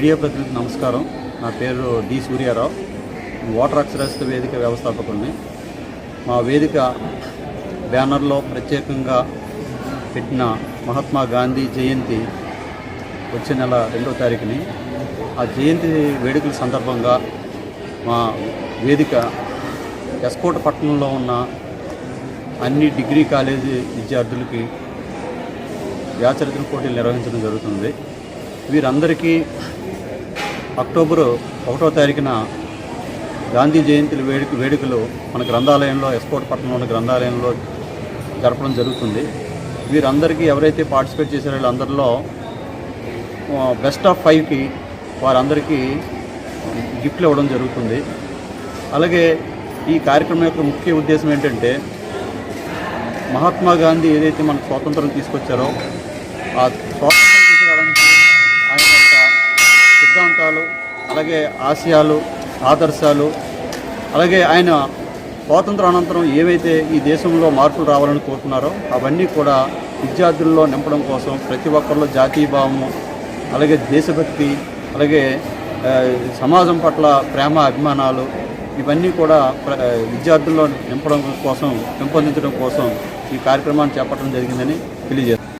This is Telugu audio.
మీడియా ప్రతినిధి నమస్కారం. నా పేరు డి సూర్యారావు. ఓటర్ అక్షరాస్యత వేదిక వ్యవస్థాపకుడిని. మా వేదిక బ్యానర్లో ప్రత్యేకంగా పెట్టిన మహాత్మా గాంధీ జయంతి వచ్చే నెల రెండో తారీఖుని. ఆ జయంతి వేడుకల సందర్భంగా మా వేదిక ఎస్కోట పట్టణంలో ఉన్న అన్ని డిగ్రీ కాలేజీ విద్యార్థులకి వ్యాచరిత్ర పోటీలు నిర్వహించడం జరుగుతుంది. వీరందరికీ అక్టోబరు ఒకటో తారీఖున గాంధీ జయంతి వేడుక వేడుకలు మన గ్రంథాలయంలో ఎస్కోట్ పట్టణంలోని గ్రంథాలయంలో జరపడం జరుగుతుంది. వీరందరికీ ఎవరైతే పార్టిసిపేట్ చేశారో వీళ్ళందరిలో బెస్ట్ ఆఫ్ ఫైవ్కి వారందరికీ గిఫ్ట్లు ఇవ్వడం జరుగుతుంది. అలాగే ఈ కార్యక్రమం యొక్క ముఖ్య ఉద్దేశం ఏంటంటే మహాత్మా గాంధీ ఏదైతే మనకు స్వాతంత్రం తీసుకొచ్చారో ఆ స్వాతంత్ర సిద్ధాంతాలు అలాగే ఆశయాలు ఆదర్శాలు అలాగే ఆయన స్వాతంత్ర అనంతరం ఏవైతే ఈ దేశంలో మార్పులు రావాలని కోరుతున్నారో అవన్నీ కూడా విద్యార్థుల్లో నింపడం కోసం ప్రతి ఒక్కరిలో జాతీయ భావము అలాగే దేశభక్తి అలాగే సమాజం పట్ల ప్రేమ అభిమానాలు ఇవన్నీ కూడా ప్ర- విద్యార్థుల్లో నింపడం కోసం పెంపొందించడం కోసం ఈ కార్యక్రమాన్ని చేపట్టడం జరిగిందని తెలియజేస్తాను